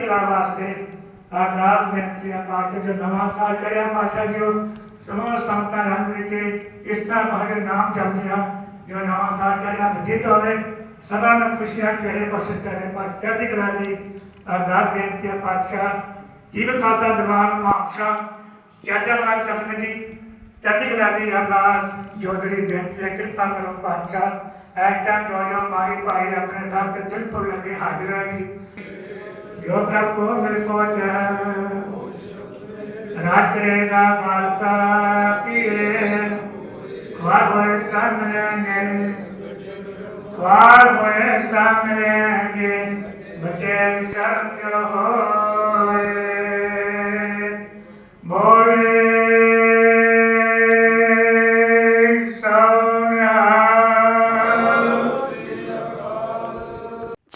ਕਲਾ ਵਾਸਤੇ ਅਰਦਾਸ ਬੇਨਤੀਆਂ ਪਾਕ ਜੋ ਨਵਾਂ ਸਾਲ ਚੜਿਆ ਪਾਤਸ਼ਾਹ ਜੀ ਉਹ ਸਮੂਹ ਸੰਤਾਂ ਰਲ ਮਿਲ ਕੇ ਇਸ ਤਰ੍ਹਾਂ ਭਾਗੇ ਨਾਮ ਜਪਦਿਆਂ ਜੋ ਨਵਾਂ ਸਾਲ ਚੜਿਆ ਬਜੀਤ ਹੋਵੇ ਸਦਾ ਨੂੰ ਖੁਸ਼ੀਆਂ ਖੇੜੇ ਬਖਸ਼ਿਸ਼ ਕਰੇ ਪਰ ਚੜ੍ਹਦੀ ਕਲਾ ਦੀ ਅਰਦਾਸ ਬੇਨਤੀਆਂ ਪਾਤਸ਼ਾਹ ਜੀਵ ਖਾਲਸਾ ਦੀਵਾਨ ਮਾਸ਼ਾ ਚਾਚਾ ਮਨਾਕ ਸਤਿ ਜੀ ਚੜ੍ਹਦੀ ਕਲਾ ਦੀ ਅਰਦਾਸ ਜੋ ਜਿਹੜੀ ਬੇਨਤੀ ਹੈ ਕਿਰਪਾ ਕਰੋ ਪਾਤਸ਼ਾਹ ਐਕ ਟਾਈਮ ਜੋ ਜੋ ਮਾਈ ਜੋ ਪ੍ਰਭ ਕੋ ਮਿਲ ਕੋ ਰਾਜ ਕਰੇਗਾ ਖਾਲਸਾ, ਪੀਰੇ ਖਵਾਰ ਹੋਏ ਸਾਹਮਣੇ ਖਵਾਰ ਹੋਏ ਸਾਹਮਣੇ ਬਚੇ ਸ਼ਰਮ ਜੋ ਹੋਏ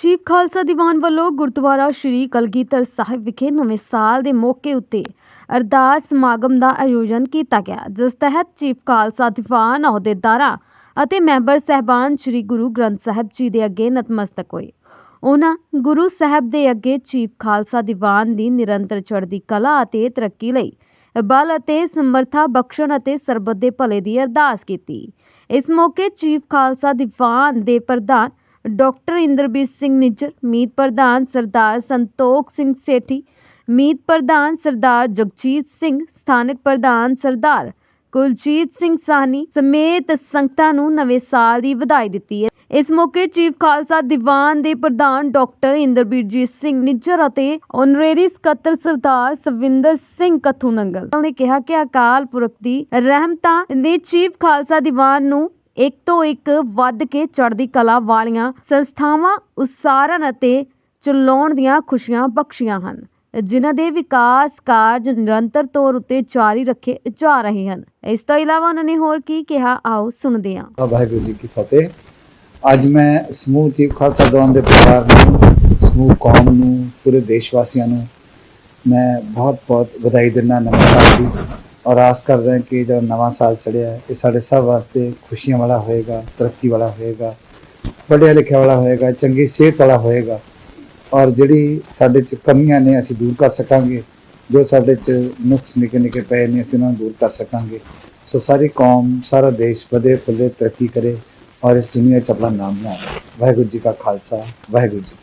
ਚੀਫ ਖਾਲਸਾ ਦੀਵਾਨ ਵੱਲੋਂ ਗੁਰਦੁਆਰਾ ਸ਼੍ਰੀ ਕਲਗੀਧਰ ਸਾਹਿਬ ਵਿਖੇ ਨਵੇਂ ਸਾਲ ਦੇ ਮੌਕੇ ਉੱਤੇ ਅਰਦਾਸ ਸਮਾਗਮ ਦਾ ਆਯੋਜਨ ਕੀਤਾ ਗਿਆ, ਜਿਸ ਤਹਿਤ ਚੀਫ ਖਾਲਸਾ ਦੀਵਾਨ ਅਹੁਦੇਦਾਰਾਂ ਅਤੇ ਮੈਂਬਰ ਸਹਿਬਾਨ ਸ੍ਰੀ ਗੁਰੂ ਗ੍ਰੰਥ ਸਾਹਿਬ ਜੀ ਦੇ ਅੱਗੇ ਨਤਮਸਤਕ ਹੋਏ। ਉਹਨਾਂ ਗੁਰੂ ਸਾਹਿਬ ਦੇ ਅੱਗੇ ਚੀਫ ਖਾਲਸਾ ਦੀਵਾਨ ਦੀ ਨਿਰੰਤਰ ਚੜ੍ਹਦੀ ਕਲਾ ਅਤੇ ਤਰੱਕੀ ਲਈ ਬਲ ਅਤੇ ਸਮਰੱਥਾ ਬਖਸ਼ਣ ਅਤੇ ਸਰਬੱਤ ਦੇ ਭਲੇ ਦੀ ਅਰਦਾਸ ਕੀਤੀ। ਇਸ ਮੌਕੇ ਚੀਫ ਖਾਲਸਾ ਦੀਵਾਨ ਦੇ ਪ੍ਰਧਾਨ ਡਾਕਟਰ ਇੰਦਰਬੀਰ ਸਿੰਘ ਨਿੱਜਰ, ਮੀਤ ਪ੍ਰਧਾਨ ਸਰਦਾਰ ਸੰਤੋਖ ਸਿੰਘ ਸੇਠੀ, ਮੀਤ ਪ੍ਰਧਾਨ ਸਰਦਾਰ ਜਗਜੀਤ ਸਿੰਘ, ਸਥਾਨਕ ਪ੍ਰਧਾਨ ਸਰਦਾਰ ਕੁਲਜੀਤ ਸਿੰਘ ਸਾਹਨੀ ਸਮੇਤ ਸੰਗਤਾਂ ਨੂੰ ਨਵੇਂ ਸਾਲ ਦੀ ਵਧਾਈ ਦਿੱਤੀ ਹੈ। ਇਸ ਮੌਕੇ ਚੀਫ ਖਾਲਸਾ ਦੀਵਾਨ ਦੇ ਪ੍ਰਧਾਨ ਡਾਕਟਰ ਇੰਦਰਬੀਰਜੀਤ ਸਿੰਘ ਨਿੱਜਰ ਅਤੇ ਓਨਰੇਰੀ ਸਕੱਤਰ ਸਰਦਾਰ ਸਵਿੰਦਰ ਸਿੰਘ ਕਥੂ ਨੰਗਲ ਨੇ ਕਿਹਾ ਕਿ ਅਕਾਲ ਪੁਰਖ ਦੀ ਰਹਿਮਤਾਂ ਨੇ ਚੀਫ ਖਾਲਸਾ ਦੀਵਾਨ ਨੂੰ ਇੱਕ ਤੋਂ ਇੱਕ ਵੱਧ ਕੇ ਚੜ੍ਹਦੀ ਕਲਾ ਵਾਲੀਆਂ ਸੰਸਥਾਵਾਂ ਉਸਾਰਨ ਅਤੇ ਚਲਾਉਣ ਦੀਆਂ ਖੁਸ਼ੀਆਂ ਬਖਸ਼ੀਆਂ ਹਨ, ਜਿਨ੍ਹਾਂ ਦੇ ਵਿਕਾਸ ਕਾਰਜ ਨਿਰੰਤਰ ਤੌਰ ਉੱਤੇ ਜਾਰੀ ਰੱਖੇ ਜਾ ਰਹੇ ਹਨ। ਇਸ ਤੋਂ ਇਲਾਵਾ ਉਹਨਾਂ ਨੇ ਹੋਰ ਕੀ ਕਿਹਾ? ਆਓ ਸੁਣਦੇ ਹਾਂ। ਵਾਹਿਗੁਰੂ ਜੀ ਕੀ ਫਤਿਹ। ਅੱਜ ਮੈਂ ਸਮੂਹ ਚੀਫ ਖਾਲਸਾ ਦੀਵਾਨ ਦੇ ਪਰਿਵਾਰ ਨੂੰ, ਸਮੂਹ ਕੌਮ ਨੂੰ, ਪੂਰੇ ਦੇਸ਼ ਵਾਸੀਆਂ ਨੂੰ ਮੈਂ ਬਹੁਤ ਬਹੁਤ ਵਧਾਈ ਦਿੰਦਾ, ਨਮਸਕਾਰ ਸਾਲ ਔਰ ਆਸ ਕਰਦਾ ਹਾਂ ਕਿ ਜਿਹੜਾ ਨਵਾਂ ਸਾਲ ਚੜਿਆ ਹੈ, ਇਹ ਸਾਡੇ ਸਭ ਵਾਸਤੇ ਖੁਸ਼ੀਆਂ ਵਾਲਾ ਹੋਏਗਾ, ਤਰੱਕੀ ਵਾਲਾ ਹੋਏਗਾ, ਪੜ੍ਹਿਆ ਲਿਖਿਆ ਵਾਲਾ ਹੋਏਗਾ, ਚੰਗੀ ਸਿਹਤ ਵਾਲਾ ਹੋਏਗਾ। ਔਰ ਜਿਹੜੀ ਸਾਡੇ ਚ ਕਮੀਆਂ ਨੇ, ਅਸੀਂ ਦੂਰ ਕਰ ਸਕਾਂਗੇ। ਜੋ ਸਾਡੇ ਚ ਨੁਕਸ ਨਿੱਕੇ ਨਿੱਕੇ ਪਏ ਨੇ, ਅਸੀਂ ਉਹਨਾਂ ਨੂੰ ਦੂਰ ਕਰ ਸਕਾਂਗੇ। ਸੋ ਸਾਰੀ ਕੌਮ, ਸਾਰਾ ਦੇਸ਼ ਵਧੇ ਫੁੱਲੇ ਤਰੱਕੀ ਕਰੇ ਔਰ ਇਸ ਦੁਨੀਆ 'ਚ ਆਪਣਾ ਨਾਮ ਬਣਾਏ ਵਾਹਿਗੁਰੂ ਜੀ ਕਾ ਖਾਲਸਾ, ਵਾਹਿਗੁਰੂ ਜੀ